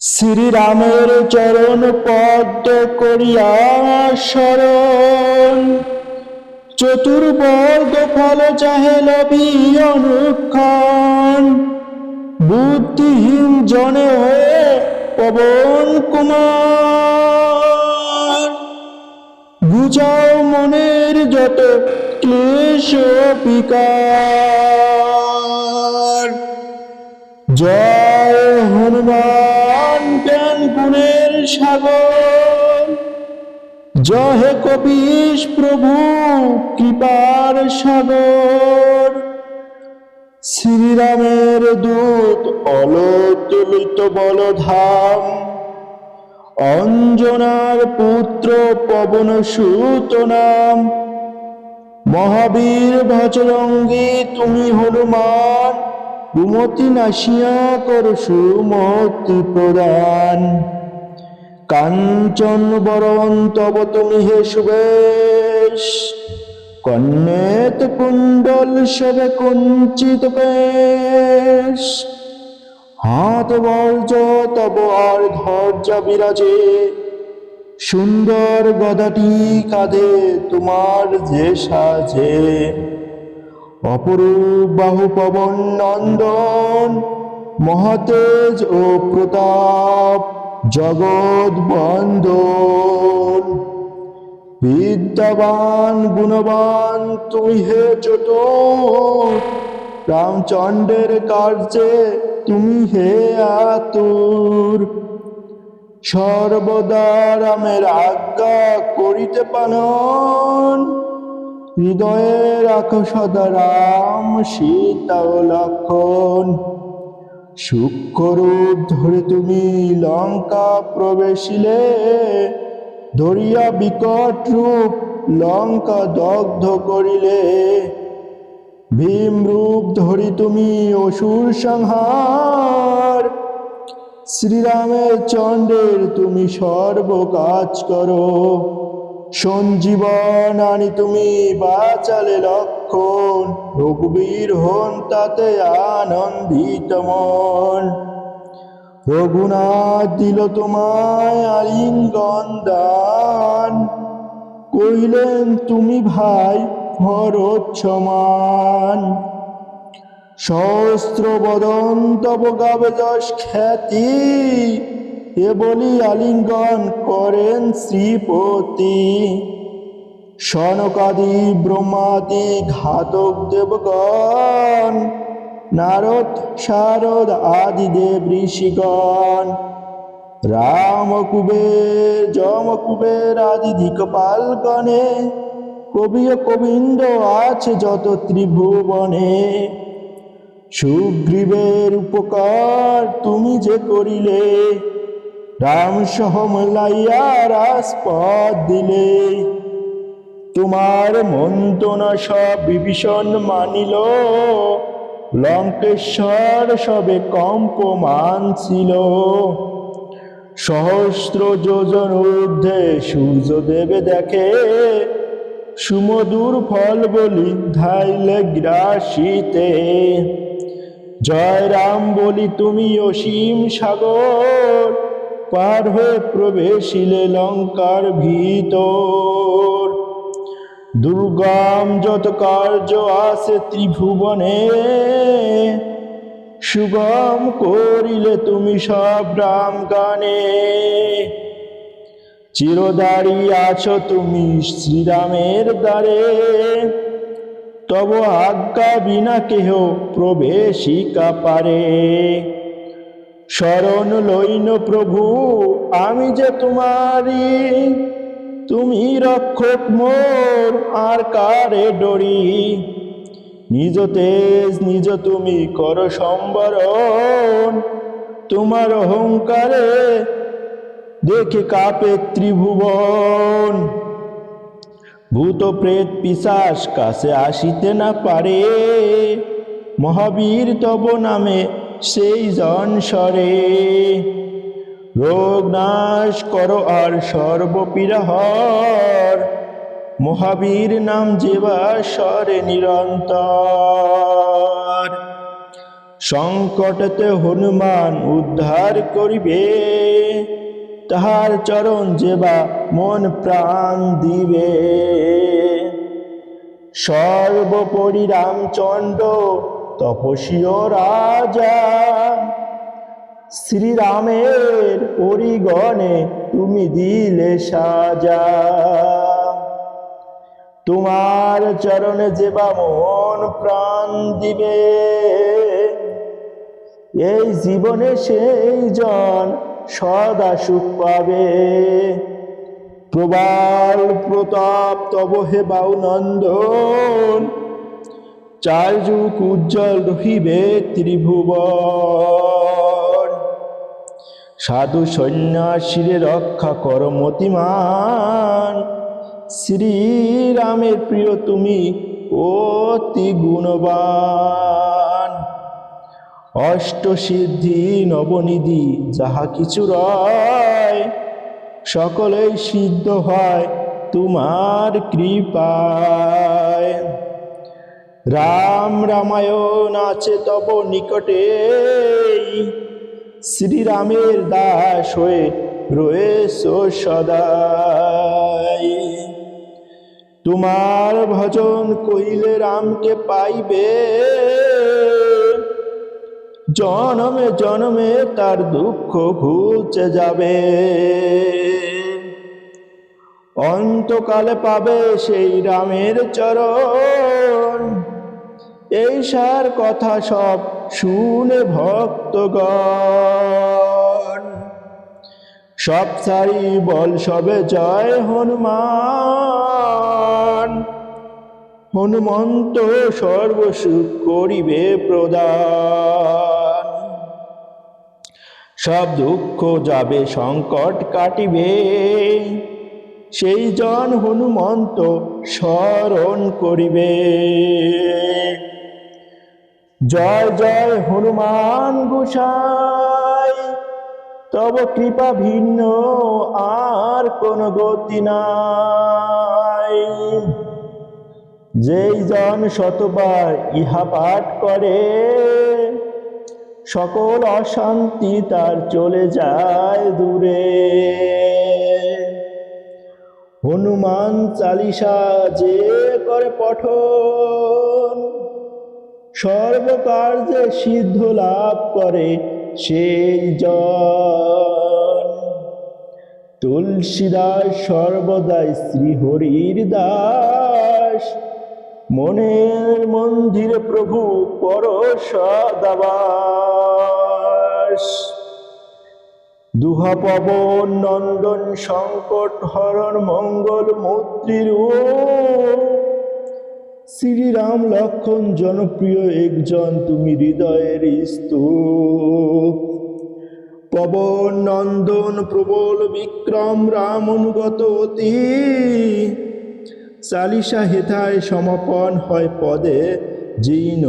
শ্রীরামের চরণ পদ্ম করিয়া শরণ। চতুর্বর্গ ফল চাহে লবি অনুক্ষণ। বুদ্ধিহীন জনে হয়ে পবন কুমার। বুঝাও মনের যত ক্লেশ বিকার। জয় গুণের সাগর। জয় হে কপিস প্রভু, কৃপার সাগর। শ্রীরামের দূত অলোতুলিত বলধাম অঞ্জনার পুত্র পবন সুত নাম। মহাবীর ভজরঙ্গী, তুমি হনুমান। কুমতি কর সুমতি প্রদান। কাঞ্চন বরণ তব সুবেশ। কন্যেত কুণ্ডল সবে কুঞ্চিত বেশ। হাত বর্জ তব আর ধৈর্য বিরাজে। সুন্দর গদাটি কাঁধে তোমার যে সাজে। অপরূপ বাহু পবন নন্দন, মহাতেজ ও প্রতাপ। জগৎ বন্দন বিদ্যাবান, গুণবান, তুমি হে চতুর রামচন্দ্রের কার্যে তুমি হে আতুর। সর্বদা রামের আজ্ঞা করিতে পালন হৃদয়ে রাখো সদা রাম, সীতা লক্ষণ। সূক্ষ্মরূপ ধরে তুমি লঙ্কা প্রবেশিলে ধরিয়া বিকট রূপ লঙ্কা দগ্ধ করিলে। ভীম রূপ ধরি তুমি অসুর সংহার, শ্রীরামের চণ্ডের তুমি সর্ব কাজ করো। সঞ্জীবন, আনি তুমি বাঁচালে লক্ষণ। রঘুবীর হন তাতে আনন্দিত মন। রঘুনাথ দিল তোমায় আলিঙ্গন দান। কহিলেন তুমি ভাই ভরত সমান সহস্র বদন তব গাবে যশ খ্যাতি। এ বলি আলিঙ্গন করেন শ্রীপতি। সনকাদি, ব্রহ্মাদি, ঘাতক দেবগণ, নারদ শারদ আদি দেব ঋষিগণ রাম কুবের যম কুবের আদি দিকপালগণে, কবি ও কবিন্দ আছে যত ত্রিভুবনে। সুগ্রীবের উপকার তুমি যে করিলে রাম সহ মিলাইয়া দিলে। তোমার মন্ত্রণা সব বিভীষণ মানিল। লঙ্কেশ্বর সবে কম্পমান ছিল। সহস্র যোজন ঊর্ধ্বে সূর্য দেবে দেখে, সুমধুর ফল বলি ধাইলে গ্রাসিতে। জয় রাম বলি তুমি অসীম সাগর পার হয়ে প্রবেশিলে লঙ্কার ভিতর। দুর্গম যত কার্য আছে ত্রিভুবনে, সুগম করিলে তুমি সব রাম গানে চিরদারি আছো তুমি শ্রীরামের দ্বারে, তব আজ্ঞা বিনা কেহ প্রবেশিকা পারে। শরণ লইন প্রভু, আমি যে তোমারি তুমি রক্ষক মোর, আর কারে ডরি? নিজ তেজ, নিজ তুমি কর সম্বরণ, তোমার অহংকারে দেখে কাপে ত্রিভুবন। ভূত, প্রেত পিশাস কাছে আসিতে না পারে, মহাবীর তব নামে সেই জন সরে। রোগ নাশ করো আর সর্বপীড়া হর মহাবীর নাম যেবা স্বরে নিরন্তর। সংকটতে হনুমান উদ্ধার করিবে। তাহার চরণ যেবা মন প্রাণ দিবে। সর্বোপরি রামচন্দ্র তপস্বীয় রাজা, শ্রীরামের পরিগণে তুমি দিলে সাজা। তোমার চরণে যেবা মন প্রাণ দিবে, এই জীবনে সেই জন সদা সুখ পাবে। প্রবাল প্রতাপ তব হে নন্দন চার যুগ উজ্জ্বল রহিবে ত্রিভুবন। সাধু সন্ন্যাসীরে রক্ষা কর মতিমান। শ্রীরামের প্রিয় তুমি অতি গুণবান। অষ্টসিদ্ধি নবনিধি যাহা কিছু রয়, সকলেই সিদ্ধ হয় তোমার কৃপায়। রাম রামায়ণ আছে তব নিকটে। শ্রীরামের দাস হয়ে রয়েছ সদাই। তোমার ভজন কইলে রামকে পাইবে। জনমে জনমে তার দুঃখ ঘুচে যাবে। অন্তকালে পাবে সেই রামের চরণ। এই সার কথা সব শুনে ভক্তগণ। সব সারি বল সবে জয় হনুমান। হনুমন্ত সর্বসুখ করিবে প্রদান। সব দুঃখ যাবে সংকট কাটিবে। সেই জন হনুমন্ত স্মরণ করিবে। জয় জয় হনুমান গোসাই। তব কৃপা ভিন্ন, আর কোন গতি নাই। যেই জন শতবার ইহা পাঠ করে, সকল অশান্তি তার চলে যায় দূরে। হনুমান চালিসা যে করে পঠন সর্বকার্যে সিদ্ধ লাভ করে সেই জন। তুলসীদাস সর্বদাই শ্রীহরির দাস। মনের মন্দিরে প্রভু পর সদাবাস দুহা পবন নন্দন সংকট হরণ মঙ্গল মূর্তির শ্রীরাম লক্ষণ জনপ্রিয় একজন, তুমি হৃদয়ের স্তূপ। পবন, নন্দন, প্রবল বিক্রম, রাম অনুগত অতি। চালিসা হেথায় সমাপন হয় পদে, জীন